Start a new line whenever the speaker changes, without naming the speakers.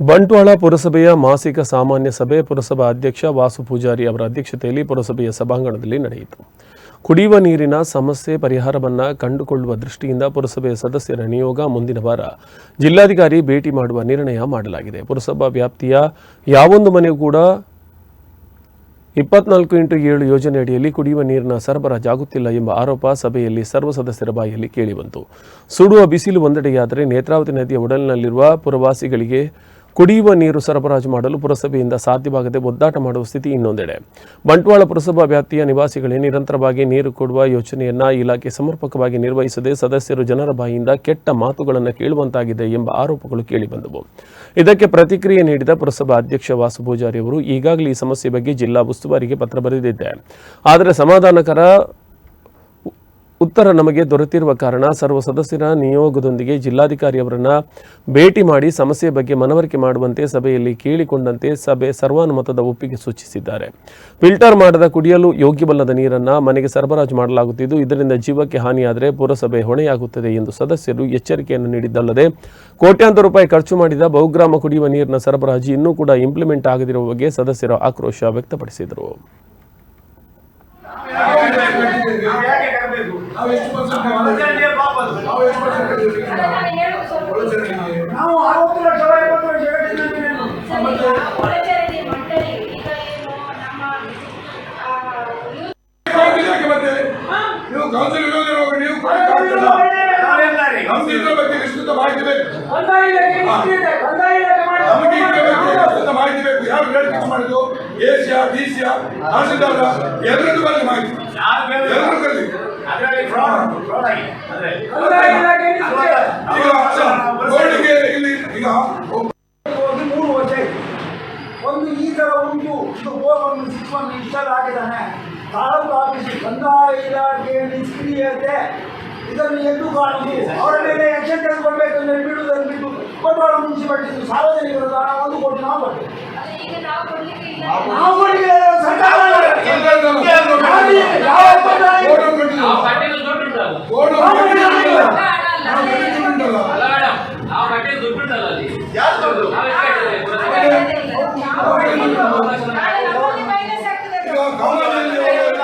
ಬಂಟ್ವಾಳ ಪುರಸಭೆಯ ಮಾಸಿಕ ಸಾಮಾನ್ಯ ಸಭೆ ಪುರಸಭಾ ಅಧ್ಯಕ್ಷ ವಾಸು ಪೂಜಾರಿ ಅವರ ಅಧ್ಯಕ್ಷತೆಯಲ್ಲಿ ಪುರಸಭೆಯ ಸಭಾಂಗಣದಲ್ಲಿ ನಡೆಯಿತು. ಕುಡಿಯುವ ನೀರಿನ ಸಮಸ್ಯೆ ಪರಿಹಾರವನ್ನು ಕಂಡುಕೊಳ್ಳುವ ದೃಷ್ಟಿಯಿಂದ ಪುರಸಭೆಯ ಸದಸ್ಯರ ನಿಯೋಗ ಮುಂದಿನ ವಾರ ಜಿಲ್ಲಾಧಿಕಾರಿ ಭೇಟಿ ಮಾಡುವ ನಿರ್ಣಯ ಮಾಡಲಾಗಿದೆ. ಪುರಸಭಾ ವ್ಯಾಪ್ತಿಯ ಯಾವೊಂದು ಮನೆಯೂ ಕೂಡ ಇಪ್ಪತ್ನಾಲ್ಕು ಇಂಟು ಏಳು ಯೋಜನೆ ಅಡಿಯಲ್ಲಿ ಕುಡಿಯುವ ನೀರಿನ ಸರಬರಾಜಾಗುತ್ತಿಲ್ಲ ಎಂಬ ಆರೋಪ ಸಭೆಯಲ್ಲಿ ಸರ್ವ ಸದಸ್ಯರ ಬಾಯಲ್ಲಿ ಕೇಳಿಬಂತು ಸುಡುವ ಬಿಸಿಲು ಒಂದೆಡೆಯಾದರೆ ನೇತ್ರಾವತಿ ನದಿಯ ಒಡಲಿನಲ್ಲಿರುವ ಪುರವಾಸಿಗಳಿಗೆ ಕುಡಿಯುವ ನೀರು ಸರಬರಾಜು ಮಾಡಲು ಪುರಸಭೆಯಿಂದ ಸಾಧ್ಯವಾಗದೆ ಒದ್ದಾಟ ಮಾಡುವ ಸ್ಥಿತಿ ಇನ್ನೊಂದೆಡೆ. ಬಂಟ್ವಾಳ ಪುರಸಭಾ ವ್ಯಾಪ್ತಿಯ ನಿವಾಸಿಗಳೇ ನಿರಂತರವಾಗಿ ನೀರು ಕೊಡುವ ಯೋಜನೆಯನ್ನ ಇಲಾಖೆ ಸಮರ್ಪಕವಾಗಿ ನಿರ್ವಹಿಸದೆ ಸದಸ್ಯರು ಜನರ ಬಾಯಿಯಿಂದ ಕೆಟ್ಟ ಮಾತುಗಳನ್ನು ಕೇಳುವಂತಾಗಿದೆ ಎಂಬ ಆರೋಪಗಳು ಕೇಳಿಬಂದವು. ಇದಕ್ಕೆ ಪ್ರತಿಕ್ರಿಯೆ ನೀಡಿದ ಪುರಸಭಾ ಅಧ್ಯಕ್ಷ ವಾಸು ಪೂಜಾರಿ ಅವರು ಈಗಾಗಲೇ ಈ ಸಮಸ್ಯೆ ಬಗ್ಗೆ ಜಿಲ್ಲಾ ಉಸ್ತುವಾರಿಗೆ ಪತ್ರ ಬರೆದಿದ್ದೆ ಆದರೆ ಸಮಾಧಾನಕರ ಉತ್ತರ ನಮಗೆ ದೊರೆತಿರುವ ಕಾರಣ ಸರ್ವ ಸದಸ್ಯರ ನಿಯೋಗದೊಂದಿಗೆ ಜಿಲ್ಲಾಧಿಕಾರಿ ಅವರನ್ನ ಭೇಟಿ ಮಾಡಿ ಸಮಸ್ಯೆ ಬಗ್ಗೆ ಮನವರಿಕೆ ಮಾಡುವಂತೆ ಸಭೆಯಲ್ಲಿ ಕೇಳಿಕೊಂಡಂತೆ ಸಭೆ ಸರ್ವಾನುಮತದ ಒಪ್ಪಿಗೆ ಸೂಚಿಸಿದ್ದಾರೆ ಫಿಲ್ಟರ್ ಮಾಡದ ಕುಡಿಯಲು ಯೋಗ್ಯವಲ್ಲದ ನೀರನ್ನು ಮನೆಗೆ ಸರಬರಾಜು ಮಾಡಲಾಗುತ್ತಿದ್ದು, ಇದರಿಂದ ಜೀವಕ್ಕೆ ಹಾನಿಯಾದರೆ ಪುರಸಭೆ ಹೊಣೆಯಾಗುತ್ತದೆ ಎಂದು ಸದಸ್ಯರು ಎಚ್ಚರಿಕೆಯನ್ನು ನೀಡಿದ್ದಲ್ಲದೆ, ಕೋಟ್ಯಾಂತರ ರೂಪಾಯಿ ಖರ್ಚು ಮಾಡಿದ ಬಹುಗ್ರಾಮ ಕುಡಿಯುವ ನೀರಿನ ಸರಬರಾಜು ಇನ್ನೂ ಕೂಡ ಇಂಪ್ಲಿಮೆಂಟ್ ಆಗದಿರುವ ಬಗ್ಗೆ ಸದಸ್ಯರು ಆಕ್ರೋಶ ವ್ಯಕ್ತಪಡಿಸಿದರು?
ನಾವು ಎಷ್ಟು ಪರ್ಸೆಂಟ್. ನಾವು ಎಷ್ಟು ಪರ್ಸೆಂಟ್.
ನಾವು ಅರವತ್ತು ಲಕ್ಷ ಐವತ್ತು ಲಕ್ಷ
ನೀವು ಕೌನ್ಸಿಲ್ ನೀವು ನಮ್ಗೆ ಇದ್ರ ಬಗ್ಗೆ ವಿಸ್ತೃತ ಮಾಹಿತಿ ಬೇಕು. ನಮಗೆ ಇದ್ರ ಬಗ್ಗೆ ವಿಸ್ತೃತ ಮಾಹಿತಿ ಬೇಕು. ಯಾರು ರೇಟ್ ಮಾಡಿದ್ದು? ಎಸಿಯ ಬಿಸಿಯಾ ತಹಸೀಲ್ದಾರ ಎಲ್ಲರದ್ದು ಬರಲಿ ಮಾಹಿತಿ. ಎಲ್ಲರೂ
ಅದರಲ್ಲಿ ಆಗಿದೆ.
ಈಗ
ಮೂರು ವರ್ಷ ಆಯ್ತು. ಒಂದು ಈ ತರ ಉಂಟು. ಇದು ಬೋರ್ ಒಂದು ಸಿಕ್ಸ್ ಒನ್ ಇನ್ಸ್ಟಾಲ್ ಆಗಿದ್ದಾನೆ. ತಾಲೂಕು ಆಫೀಸ್ ಕಂದಾಯ ಇಲಾಖೆ ನಿಷ್ಕ್ರಿಯತೆ ಇದನ್ನು ಎದ್ದು ಕಾಣಿಸಿ ಅವರ ಮೇಲೆ ಆಕ್ಷನ್ ತೆಗೆದುಕೊಳ್ಬೇಕು ಅಂತ ಬಿಡುವುದನ್ನು ಬಿಟ್ಟು ಬಂಡವಾಳ ಮುನ್ಸಿಪಾಲಿಟಿ ಸಾರ್ವಜನಿಕರ ಹಣ ಒಂದು ಕೋಟಿ ನಾವು ಬರ್ತೇವೆ
ಈಗ ನಾವು
ಗೌರ್ಮೆಂಟ್